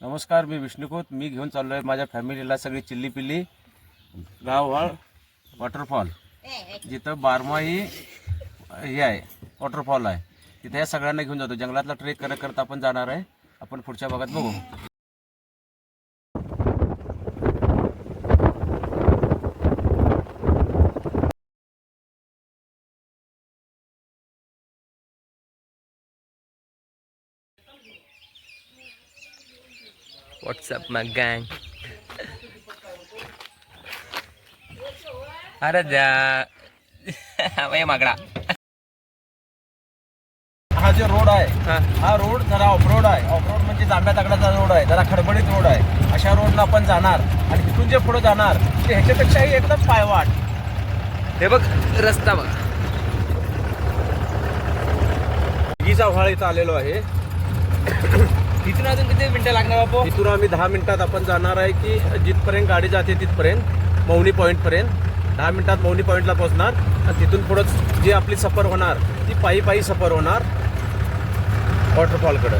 नमस्कार मी विष्णुकोत. मी घेऊन चाललो आहे माझ्या फॅमिलीला सगळी चिल्ली पिल्ली गाववाळ वॉटरफॉल. जिथं बारमाही हे आहे वॉटरफॉल आहे. तिथे या सगळ्यांना घेऊन जातो. जंगलातला ट्रेक करत करत आपण जाणार आहे. आपण पुढच्या भागात बघू. व्हॉट्सअप मग गँग अरे द्या वय मागडा हा जो रोड आहे हा. रोड जरा ऑफरोड आहे. ऑफरोड म्हणजे जांभ्या दगडाचा रोड आहे जरा खडबडीत रोड आहे. अशा रोडला आपण जाणार आणि तिथून जे पुढे जाणार ते ह्याच्यापेक्षाही एकदम पायवाट. हे बघ रस्ता बघ. गिजा व्हाळ इथं आलेलो आहे. तिथून अजून किती मिनिटं लागणार बापू? तिथून आम्ही दहा मिनिटात आपण जाणार आहे की जिथपर्यंत गाडी जाते तिथपर्यंत मौनी पॉईंटपर्यंत दहा मिनिटात मौनी पॉईंटला पोहोचणार. आणि तिथून पुढं जी आपली सफर होणार ती पायी पायी सफर होणार वॉटरफॉलकडं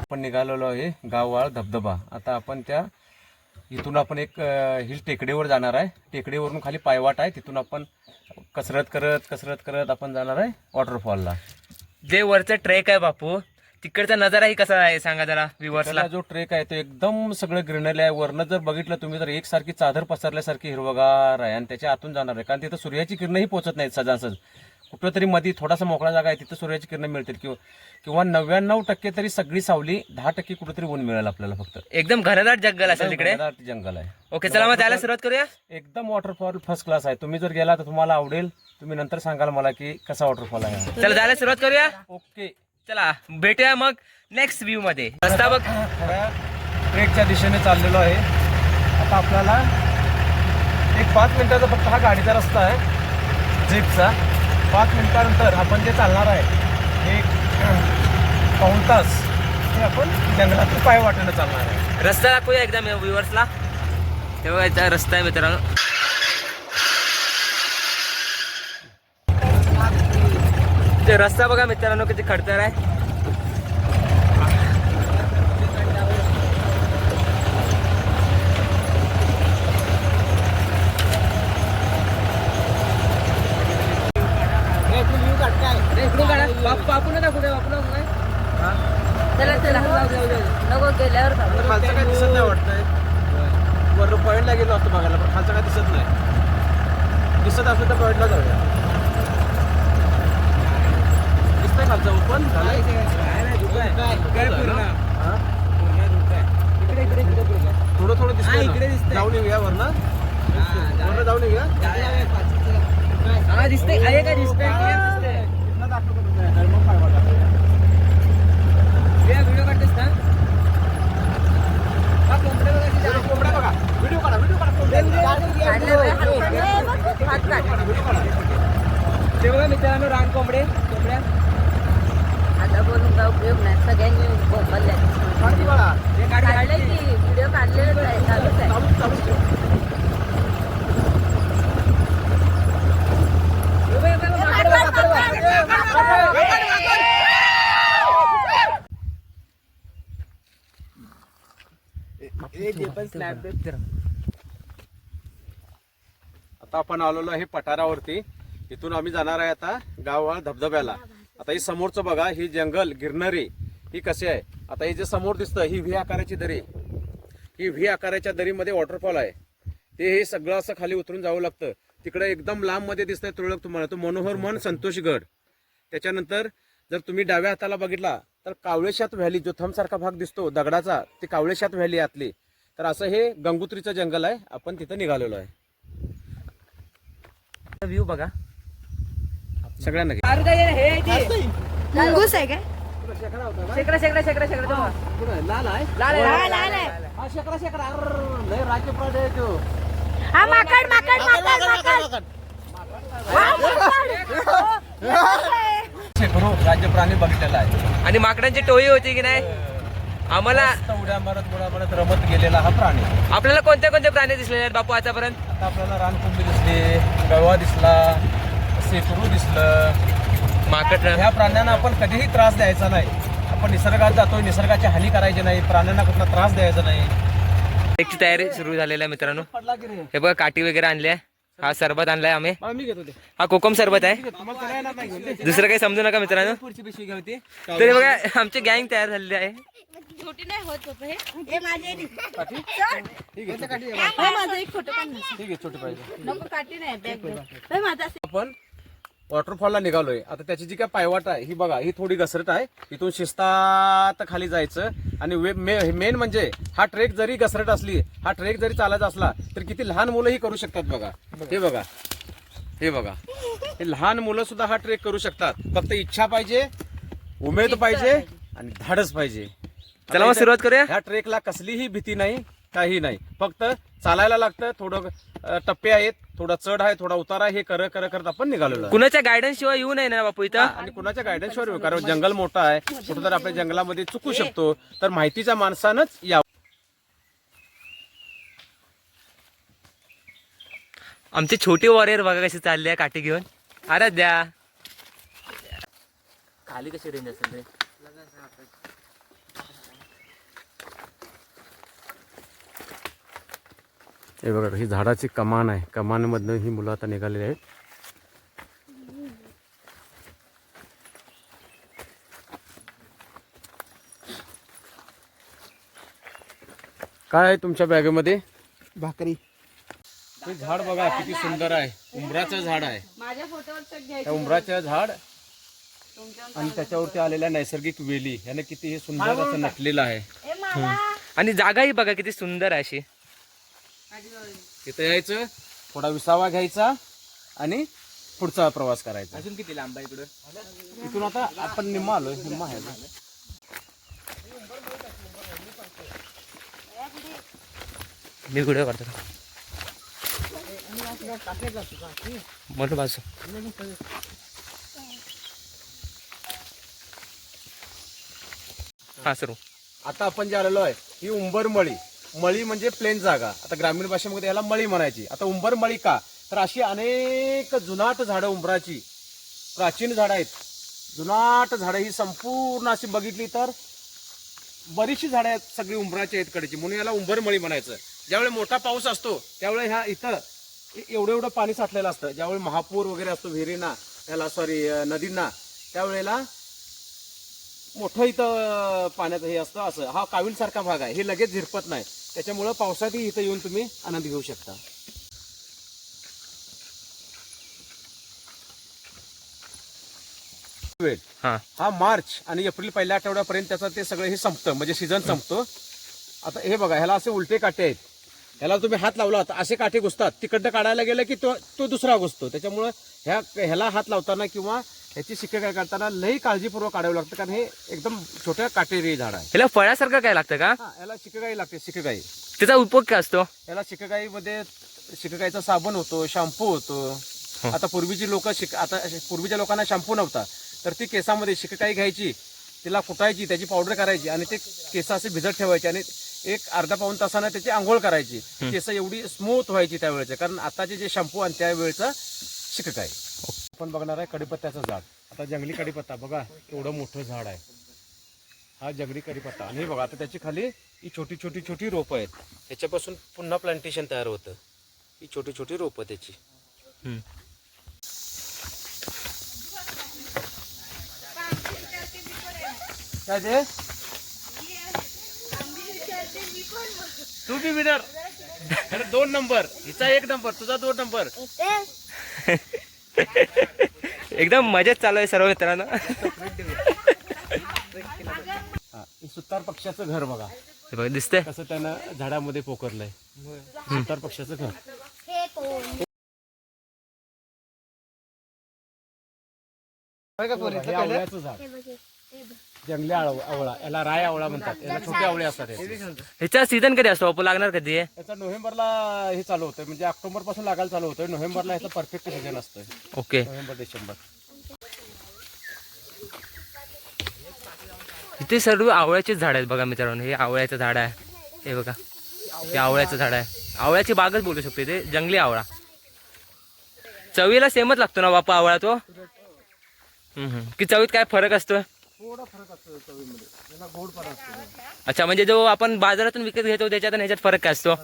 आपण निघालेलो आहे गाववाळ धबधबा. आता आपण त्या इथून आपण एक हिल टेकडीवर जाणार आहे. टेकडीवरून खाली पायवाट आहे. तिथून आपण कसरत करत कसरत करत आपण जाणार आहे वॉटरफॉलला जे वरचं ट्रेक आहे बापू तिकडचा नजाराही कसा आहे सांगा जरा व्ह्युअर्सला त्याला जो ट्रेक आहे तो एकदम सगळं ग्रीनरी आहे. वरनं जर बघितलं तुम्ही तर एकसारखी चादर पसरल्यासारखी हिरवगार आहे आणि त्याच्या आतून जाणार आहे. कारण तिथं सूर्याची किरणही पोहोचत नाहीत सजासज. कुठं तरी मध्ये थोडासा मोकळा जागा आहे तिथं सूर्याची किरण मिळतील. किंवा किंवा नव्याण्णव टक्के तरी सगळी सावली दहा टक्के कुठेतरी ऊन मिळेल आपल्याला फक्त. एकदम घनदाट जंगल असेल तिकडे? घनदाट जंगल आहे. ओके चला मग त्याला सुरुवात करूया. एकदम वॉटरफॉल फर्स्ट क्लास आहे. तुम्ही जर गेला तर तुम्हाला आवडेल. तुम्ही नंतर सांगाल मला की कसा वॉटरफॉल आहे. चला जायला सुरुवात करूया. ओके. चला भेटूया मग नेक्स्ट व्ह्यू मध्ये. रस्ता बघ. ट्रेकच्या दिशेने चाललेलो आहे. आता आपल्याला एक पाच मिनिटाचा फक्त हा गाडीचा रस्ता आहे जीपचा. पाच मिनिटानंतर आपण जे चालणार आहे एक पाऊण तास हे आपण जंगलात पाय वाटेनं चालणार आहे. रस्ता दाखवूया एकदम व्ह्युअर्सला. तेव्हा याचा रस्ता आहे मित्रांनो. ते रस्ता बघा मित्रांनो किती खडतर आहे. बापू ना दाखवू बापू चला चला. नको गेल्यावर. खालचं काय दिसत नाही वाटतंय. वरून पॉईंटला गेलो असतो बघायला पण खालचं काय दिसत नाही. दिसत असलं तर पॉईंटला जाऊया दिसतंय खालचं ओपन थोडं थोडं दिसतंय ना. जाऊन येऊया वरनं. वरनं जाऊन येऊया. हा दिसतंय. आहे का दिसतंय. व्हिडिओ काढतेस हा कोंबड्या बघा व्हिडिओ काढ. व्हिडिओ काढा. ते बघा मित्रांनो रान कोंबडे. कोंबड्या बोलून काय उपयोग नाही. सगळ्यांनी बोंबलले काढले की व्हिडिओ काढलेलंच आहे चालूच आहे. आता आपण आलेलो आहे पठारावरती. इथून आम्ही जाणार आहे आता गाव धबधब्याला. आता ही समोरचं बघा ही जंगल गिरणारी ही कसे आहे? आता हे जे समोर दिसतं ही व्ही आकाराची दरी. ही व्ही आकाराच्या दरीमध्ये वॉटरफॉल आहे. ते हे सगळं असं खाली उतरून जावं लागतं. तिकडे एकदम लांबमध्ये दिसतंय तुरळक तुम्हाला. तो मनोहर मन संतोषगड त्याच्यानंतर जर तुम्ही डाव्या हाताला बघितला तर कावळेशात व्हॅली जो थंबसारखा भाग दिसतो दगडाचा. ते कावळेशात व्हॅली आतली. तर असं हे गंगोत्रीचं जंगल आहे. आपण तिथं निघालेलो आहे. व्ह्यू बघा. सगळ्यांना घे. हे आहे ते. मुंगूस आहे काय शेकडा शेकडा शेकडा शेकडा तो बघा. लाल आहे. लाल आहे, हा, लाल लाल आहे, आहे. लाल आहे. हा शेकडा शेकडा. अर्र, लय राज्यपाल आहे तो. हा माकड माकड माकड माकड हा, माकड. शेकडो राज्य प्राणी बघितलेला आहे. आणि माकडांची टोळी होती की नाही? आम्हाला मस्त उड्या मारत उड्या मारत रमत गेलेला हा प्राणी. आपल्याला कोणते कोणते प्राणी दिसलेले आहेत बापू आतापर्यंत? आता आपल्याला रानकुंभी दिसली गळवा दिसला शेकडू दिसलं. माकड ह्या प्राण्यांना आपण कधीही त्रास द्यायचा नाही. आपण निसर्गात जातोय निसर्गाची हानी करायची नाही प्राण्यांना कुठला त्रास द्यायचा नाही. ट्रेकची तयारी सुरू झालेली आहे मित्रांनो. पडला की रे. हे बघा काठी वगैरे आणली आहे. हा सरबत आणलाय आम्ही. मी घेतो ते. हा कोकम सरबत आहे. तुम्हाला सगळं येणार नाही घेऊन दे. दुसरं काही समजू नका मित्रांनो. पुढची पिशवी घ्या होती. तरी बघा आमची गँग तयार झालेली आहे. छोटी नाही होत होत हे. हे माझे नाही. काठी? चल. ठीक आहे काठी हे माझं एक फोटो काढ ना. ठीक आहे छोटी पाहिजे. नको काठी नाही बॅग बॅग हे माझा आपण वॉटरफॉलला निघालोय. आता त्याची जी काय पायवाट आहे ही बघा ही थोडी घसरट आहे. इथून शिस्तात खाली जायचं. आणि मेन म्हणजे हा ट्रेक जरी घसरट असली हा ट्रेक जरी चालायचा असला तर किती लहान मुलंही करू शकतात बघा. हे बघा. हे बघा. हे लहान मुलं सुद्धा हा ट्रेक करू शकतात. फक्त इच्छा पाहिजे उमेद पाहिजे आणि धाडस पाहिजे. चला मग सुरुवात करूया. ह्या ट्रेकला कसलीही भीती नाही काही नाही. फक्त चालायला लागतं थोडं टप्पे आहेत. थोडा चढ आहे थोडा उतार आहे हे कर कर करत आपण निघालेलो आहे. कुणाच्या गायडन्स शिवाय येऊ नये ना बापू इथं? आणि कुणाच्या गायडन्सवर येऊ? कारण जंगल मोठं आहे. कुठं तर आपल्या जंगलामध्ये चुकू शकतो. तर माहितीच्या माणसानंच या आमचे छोटे वॉरियर बघा कसे चालले आहे काठी घेऊन. अरे द्या खाली कशी रेंज असेल रे? हे बघा ही झाडाची कमान आहे. कमानमधनं ही मुलं आता निघालेली आहेत. काय आहे तुमच्या बॅगेमध्ये? भाकरी. हे झाड बघा किती सुंदर आहे. उंबराचं झाड आहे. माझ्या त्या उंबराचं झाड आणि त्याच्यावरती आलेल्या नैसर्गिक वेली. याने किती हे सुंदर असं नटलेलं आहे. आणि जागाही बघा किती सुंदर आहे अशी. तिथं यायचं थोडा विसावा घ्यायचा आणि पुढचा प्रवास करायचा. अजून किती लांब आहे इकडं? इथून आता आपण निम्मा आलोय निम्मा आहे मी व्हिडिओ करतो? मोठं बाजू. हा सर. आता आपण जे आलेलो आहे ही उंबर मळी म्हणजे प्लेन जागा. आता ग्रामीण भाषेमध्ये याला मळी म्हणायची. आता उंबर मळी का? तर अशी अनेक जुनाट झाडं उंबराची. प्राचीन झाडं आहेत. जुनाट झाडं ही संपूर्ण अशी बघितली तर बरीचशी झाडं आहेत सगळी उंबराची आहेत कडेची. म्हणून याला उंबरमळी म्हणायचं. ज्यावेळी मोठा पाऊस असतो त्यावेळी ह्या इथं एवढं एवढं पाणी साठलेलं असतं. ज्यावेळी महापूर वगैरे असतो विहिरीना याला सॉरी नदींना त्यावेळेला मोठं इथं पाण्याचं हे असतं असं. हा काविलसारखा भाग आहे. हे लगेच झिरपत नाही. त्याच्यामुळं पावसातही इथं येऊन तुम्ही आनंद घेऊ शकता. वेळ हा. हा मार्च आणि एप्रिल पहिल्या आठवड्यापर्यंत त्याचं ते सगळं हे संपतं म्हणजे सीझन संपतो. आता हे बघा ह्याला असे उलटे काटे आहेत. ह्याला तुम्ही हात लावला तर असे काटे घुसतात. तिकडनं काढायला गेलं की तो तो दुसरा घुसतो. त्याच्यामुळं ह्या ह्याला हात लावताना किंवा ह्याची शिक्के काय करताना लई काळजीपूर्वक काढावं लागतं कारण हे एकदम छोट्या काटेरी झाड आहे. ह्याला फळासारखं काय लागतं का? हा याला शिकगाई लागते शिकगाई त्याचा उपयोग काय असतो? याला शिकगाईमध्ये शिकगाईचा साबण होतो शॅम्पू होतो. आता पूर्वीची लोक शिक आता पूर्वीच्या लोकांना शॅम्पू नव्हता तर ती केसामध्ये शिककाई घ्यायची तिला कुटायची त्याची पावडर करायची आणि ते केस असे भिजत ठेवायचे आणि एक अर्धा पाऊन तासानं त्याची आंघोळ करायची. केस एवढी स्मूथ व्हायची त्यावेळेचे कारण आताचे जे शॅम्पू आणि त्यावेळेचं शिककाई आपण बघणार आहे कडीपत्त्याचं झाड. आता जंगली कडीपत्ता बघा एवढं मोठं झाड आहे. हा जंगली कडीपत्ता आणि हे बघा आता त्याची खाली ही छोटी छोटी छोटी रोपं आहेत. त्याच्यापासून पुन्हा प्लांटेशन तयार होतं. ही छोटी छोटी रोपं त्याची. हम्म. काय ते? तू बी विनर अरे दोन नंबर हिचा एक नंबर तुझा दोन नंबर एकदम मजेत चालू आहे सर्व मित्रांनो. हा हे सुतार पक्षाचं घर बघा. हे बघा दिसतंय. कसं त्यानं झाडामध्ये पोखरलंय. सुतार पक्षाचं घर. हे हे आवळ्याचं झाड. जंगली आवळा याला राय आवळा म्हणतात. याला छोटे आवळे असतात याचे. ह्याचा सीझन कधी असतो बापू? लागणार कधी आहे याचा नोव्हेंबरला हे चालू होतं म्हणजे ऑक्टोबरपासून लागायला चालू होतं नोव्हेंबरला ह्याचं परफेक्ट सीझन असतं ओके. November December. इथे सर्व आवळ्याचेच झाड आहेत बघा मित्रांनो. हे आवळ्याचं झाड आहे. हे बघा. हे आवळ्याचं झाड आहे. आवळ्याची बागच बोलू शकतो इथे. जंगली आवळा. चवीला सेमच लागतो ना बापा आवळा तो? हम्म, हम्म. की चवीत काय फरक असतो? थोडा फरक असतो चवीमध्ये. याला गोडपणा असतो. अच्छा म्हणजे जो आपण बाजारातून विकत घेतो त्याच्यात आणि ह्याच्यात फरक काय असतो?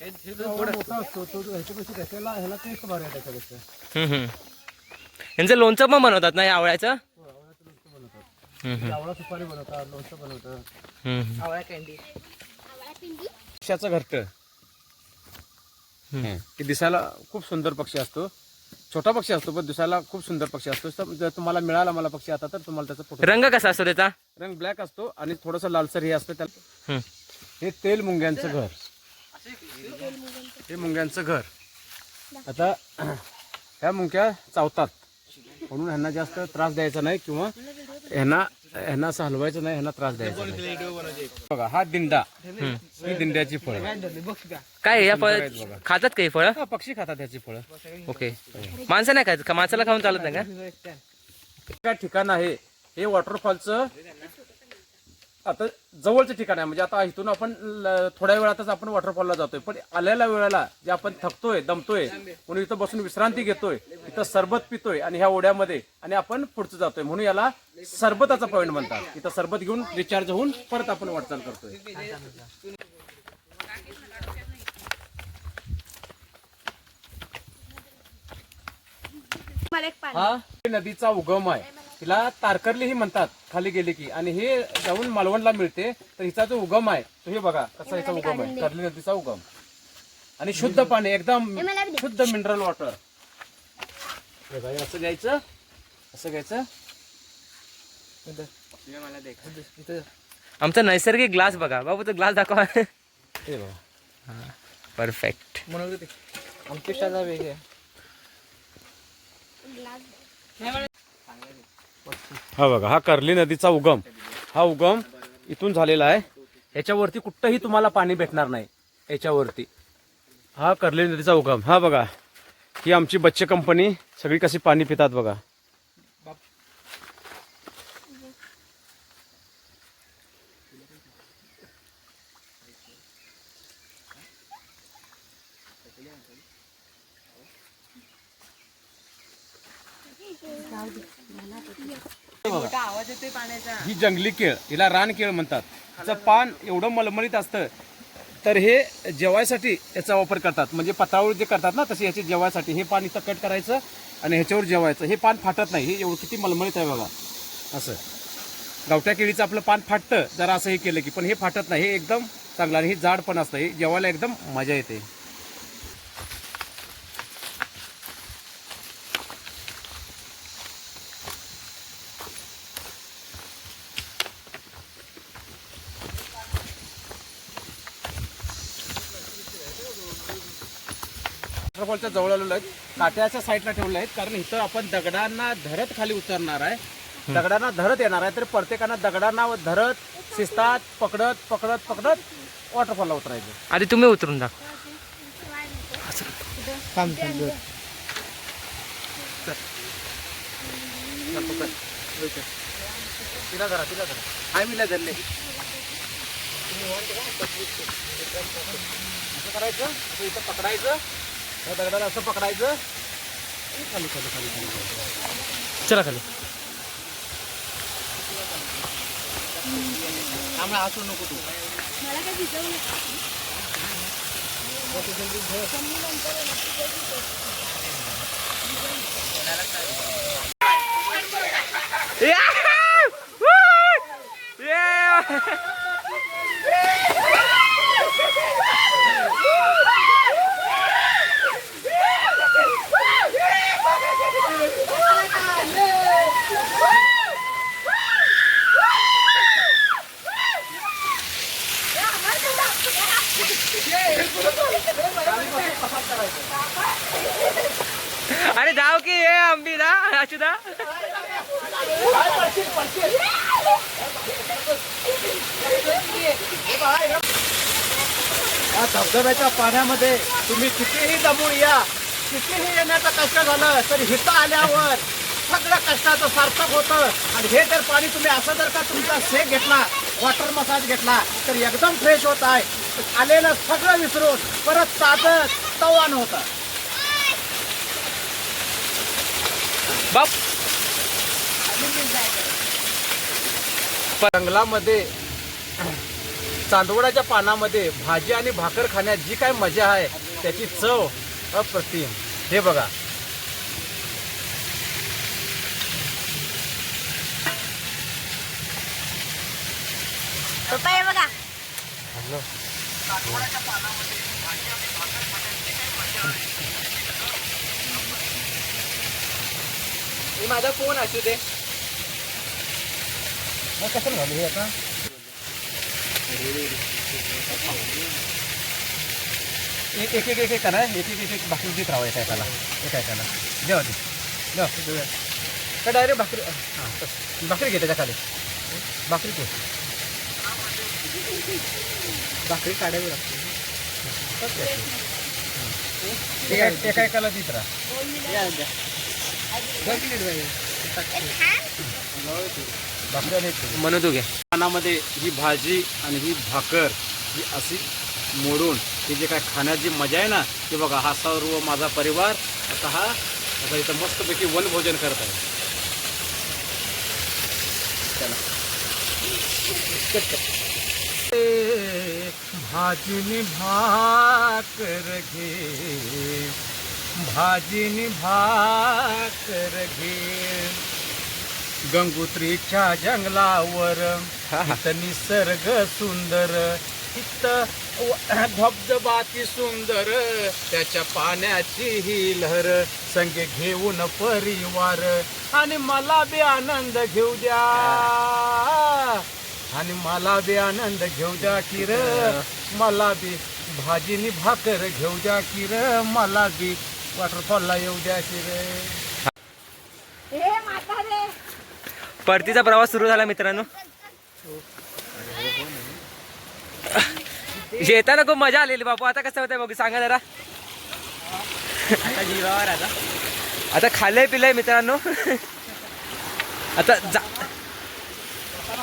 थोडा मोठा असतो तो जो ह्याच्यापेक्षा त्याच्याला ह्याला टेस्ट भारी आहे त्याच्यापेक्षा. हम्म, हम्म. यांचं लोणचं पण बनवतात ना या आवळ्याचं? हम्म, हम्म, आवळा सुपारी बनवतात लोणचं बनवतात. हम्म, हम्म. पक्ष्याचं घरट की दिसायला खूप सुंदर पक्षी असतो. छोटा पक्षी असतो पण दिसायला खूप सुंदर पक्षी असतो. तर जर तुम्हाला मिळाला मला पक्षी आता तर तुम्हाला त्याचा फोटो रंग कसा असतो त्याचा? रंग ब्लॅक असतो आणि थोडस लालसर हे असतं त्याला. हे तेल मुंग्यांचं घर. हे मुंग्यांचं घर. आता ह्या मुंग्या चावतात. म्हणून ह्यांना जास्त त्रास द्यायचा नाही किंवा ह्यांना ह्यांना असं हलवायचं नाही ह्यांना त्रास द्यायचा नाही. बघा हा दिंडा. ही दिंड्याची फळं. काय या फळ. खातात काही फळ? हा, पक्षी खातात ह्याची फळं. ओके. माणसं नाही खायचं का माणसाला खाऊन चालत नाही का? काय ठिकाण आहे? हे वॉटरफॉलचं आता जवळचं ठिकाण आहे. म्हणजे आता इथून आपण थोड्या वेळातच आपण वॉटरफॉलला जातोय. पण आलेल्या वेळेला जे आपण थकतोय दमतोय म्हणून इथं बसून विश्रांती घेतोय इथं सरबत पितोय आणि ह्या ओढ्यामध्ये आणि आपण पुढचं जातोय. म्हणून याला सरबताचा पॉईंट म्हणतात. इथं सरबत घेऊन रिचार्ज होऊन परत आपण वाटचाल करतोय. हा? नदीचा उगम आहे. हिला तारकर्ली ही म्हणतात खाली गेली की. आणि हे जाऊन मालवणला मिळते तर हिचा जो उगम आहे तो हे बघा कसा हिचा उगम आहे. कर्ली नदीचा उगम. आणि शुद्ध पाणी एकदम शुद्ध मिनरल वॉटर असं घ्यायचं असं घ्यायचं. आमचा नैसर्गिक ग्लास बघा. बाबू तो ग्लास दाखवा. हे बघा. परफेक्ट हा बघा हा कर्ली नदीचा उगम. हा उगम इथून झालेला आहे. याच्यावरती कुठंही तुम्हाला पाणी भेटणार नाही. याच्यावरती. हा कर्ली नदीचा उगम. हा बघा ही आमची बच्चे कंपनी. सगळी कशी पाणी पितात बघा. ही जंगली केळ हिला रान केळ म्हणतात. तिचं पान एवढं मलमलीत असतं तर हे जेवायसाठी याचा वापर करतात. म्हणजे पत्रावळ जे करतात ना तसे याचे जेवायसाठी हे पान इथं कट करायचं आणि ह्याच्यावर जेवायचं. हे पान फाटत नाही. हे एवढं किती मलमलीत आहे बघा. असं. गावठ्या केळीचं आपलं पान फाटतं. जरा असं हे केलं की पण हे फाटत नाही. हे एकदम चांगलं आणि हे जाड पण असतं. हे जेवायला एकदम मजा येते. वॉटरफॉलच्या जवळ आलेलो आहेत. काट्याच्या साईडला ठेवले आहेत. कारण इथं आपण दगडांना धरत खाली उतरणार आहे. दगडांना धरत येणार आहे. तर प्रत्येकानं दगडांना धरत शिस्तात पकडत पकडत पकडत वॉटरफॉलला उतरायचं. आधी तुम्ही उतरून दाखवा तिला धरा तिला धरा. हाय मीला धरले. असं करायचं इथं पकडायचं. दगडाला असं पकडायचं. आणि खाली खाली खाली खाली. खाली. चला खाली मला काय भिजवलं अरे जाओ की ये अंबी दा अचुदा या धबधब्याच्या पाण्यामध्ये तुम्ही कितीही दमून या कितीही येण्याचं कष्ट झालं तरी हिथं आल्यावर सगळं कष्टाचं सार्थक होतं. आणि हे जर पाणी तुम्ही असं जर का तुमचा शेक घेतला वॉटर मसाज घेतला तर एकदम फ्रेश होत आहे. आलेलं सगळं विसरून परत ताजं तवान होतं. बाप. जंगलामध्ये चांदवडाच्या पानामध्ये भाजी आणि भाकर खाण्यात जी काय मजा आहे त्याची चव अप्रतिम. हे बघा. हे माझा फोन असू दे. मग कसं झालं हे आता? एक एक एक एक करा. एक एक एक एक भाकरी देत राहा एका एकाला एका एकाला देवा ते. देवा. देऊया का डायरेक्ट भाकरी हां. भाकरी घे त्याच्याखाली भाकरी तू भाकरी काढावी लागते. एका एका एकाला देत राहा. भाकरी आणि एक म्हणू तू घे. पानामध्ये ही भाजी आणि ही भाकर ही अशी मोडून ही जे काय खाण्यात जी मजा आहे ना ती बघा हा सर्व माझा परिवार आता हा आता इथं मस्तपैकी वनभोजन करत आहे. भाजीनी भाकर घे. भाजीनी भाकर घे. गंगोत्रीच्या जंगलावर. निसर्ग सुंदर धबधबाती सुंदर त्याच्या पाण्याची ही लहर संगे घेऊन परिवार. आणि मला बी आनंद घेऊ द्या. आणि मला बी आनंद घेऊ द्या की र मला बी भाजीनी भाकर घेऊ द्या की र मला बी वॉटरफॉलला येऊ द्या की रे म्हातारे परतीचा प्रवास सुरू झाला मित्रांनो. येताना खूप मजा आलेली बापू. आता कसं होतंय बघू सांगा जरा. जीवावर आता आता खाल्लंय पिलंय मित्रांनो. आता जा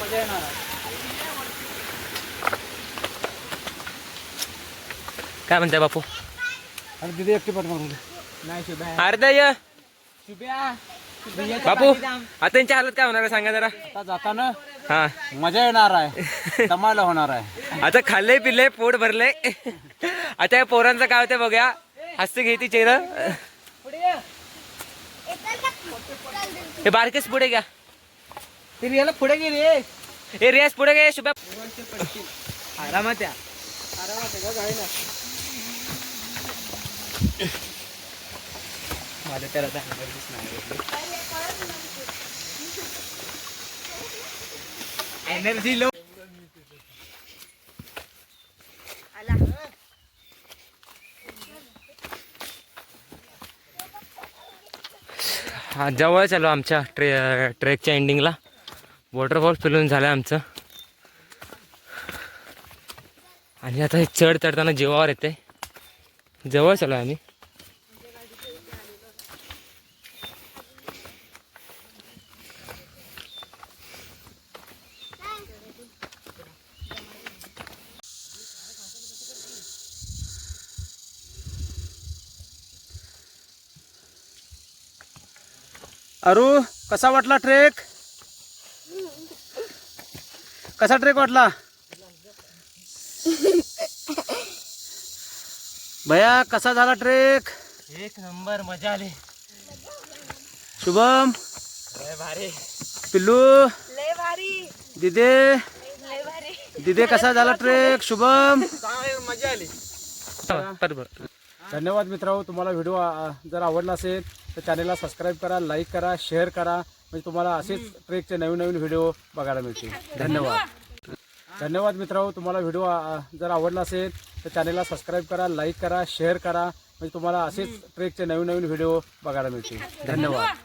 मजा येणार काय म्हणताय बापू? आणि तिथे एकटी पण म्हणून नाही शुभ्या. अर्धा ये शुभ्या. बापू आता त्यांची हालत काय होणार आहे? सांगा जरा. आता जाताना हा. मजा येणार आहे. दमायला होणार आहे. आता खाल्लंय पिल्लंय पोट भरलंय. आता या पोरांचं काय होतंय बघूया. हस्त घेती चेहरा. हे बारकेच पुढे घ्या. तरी याला पुढे गेली हे रियाज पुढे घे शुभ्या आरामात या. माझं त्याला एनर्जी लो हा जवळ आलो आमच्या ट्रे ट्रेकच्या एंडिंगला वॉटरफॉल फिरून झालं आमचं. आणि आता हे चढ चढताना जीवावर येते जवळ आलो आम्ही. अरू कसा वाटला ट्रेक? कसा ट्रेक वाटला? भया कसा झाला ट्रेक? एक नंबर मजा आली. शुभम? भारी. पिल्लू? लय भारी. दिदे? दिदे कसा झाला ट्रेक? शुभम? मजा आली. धन्यवाद मित्रांनो तुम्हाला व्हिडिओ जर आवडला असेल तर चॅनलला सबस्क्राईब करा लाईक करा शेअर करा. म्हणजे तुम्हाला असेच ट्रेकचे नवीन नवीन व्हिडिओ बघायला मिळतील. धन्यवाद. धन्यवाद मित्रांनो तुम्हाला व्हिडिओ जर आवडला असेल तर चॅनलला सबस्क्राईब करा लाईक करा शेअर करा. म्हणजे तुम्हाला असेच ट्रेकचे नवीन नवीन व्हिडिओ बघायला मिळतील. धन्यवाद.